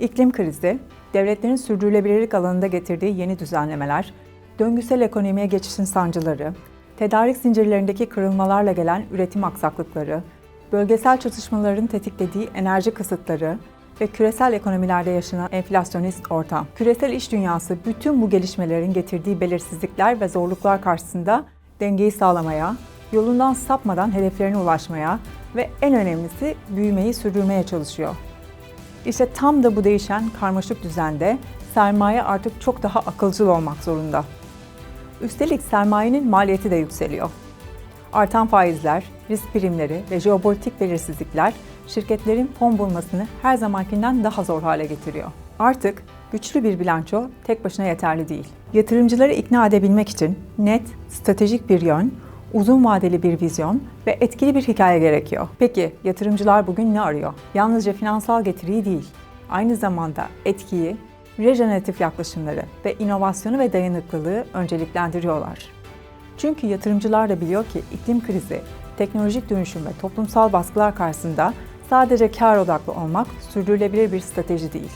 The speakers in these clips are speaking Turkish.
İklim krizi, devletlerin sürdürülebilirlik alanında getirdiği yeni düzenlemeler, döngüsel ekonomiye geçişin sancıları, tedarik zincirlerindeki kırılmalarla gelen üretim aksaklıkları, bölgesel çatışmaların tetiklediği enerji kısıtları ve küresel ekonomilerde yaşanan enflasyonist ortam. Küresel iş dünyası bütün bu gelişmelerin getirdiği belirsizlikler ve zorluklar karşısında dengeyi sağlamaya, yolundan sapmadan hedeflerine ulaşmaya ve en önemlisi büyümeyi sürdürmeye çalışıyor. İşte tam da bu değişen karmaşık düzende sermaye artık çok daha akılcıl olmak zorunda. Üstelik sermayenin maliyeti de yükseliyor. Artan faizler, risk primleri ve jeopolitik belirsizlikler şirketlerin fon bulmasını her zamankinden daha zor hale getiriyor. Artık güçlü bir bilanço tek başına yeterli değil. Yatırımcıları ikna edebilmek için net, stratejik bir yön, uzun vadeli bir vizyon ve etkili bir hikaye gerekiyor. Peki yatırımcılar bugün ne arıyor? Yalnızca finansal getiriyi değil, aynı zamanda etkiyi, rejeneratif yaklaşımları ve inovasyonu ve dayanıklılığı önceliklendiriyorlar. Çünkü yatırımcılar da biliyor ki iklim krizi, teknolojik dönüşüm ve toplumsal baskılar karşısında sadece kar odaklı olmak sürdürülebilir bir strateji değil.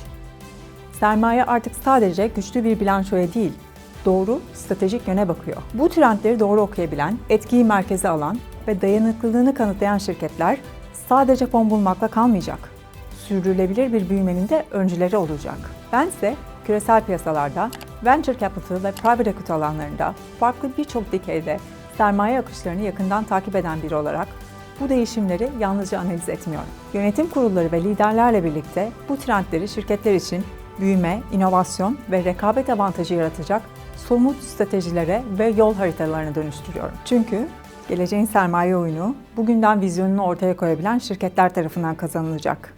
Sermaye artık sadece güçlü bir bilançoya değil, doğru stratejik yöne bakıyor. Bu trendleri doğru okuyabilen, etkiyi merkeze alan ve dayanıklılığını kanıtlayan şirketler sadece fon bulmakla kalmayacak. Sürdürülebilir bir büyümenin de öncüleri olacak. Ben ise küresel piyasalarda, venture capital ve private equity alanlarında farklı birçok dikeyde sermaye akışlarını yakından takip eden biri olarak bu değişimleri yalnızca analiz etmiyorum. Yönetim kurulları ve liderlerle birlikte bu trendleri şirketler için büyüme, inovasyon ve rekabet avantajı yaratacak somut stratejilere ve yol haritalarına dönüştürüyorum. Çünkü geleceğin sermaye oyunu bugünden vizyonunu ortaya koyabilen şirketler tarafından kazanılacak.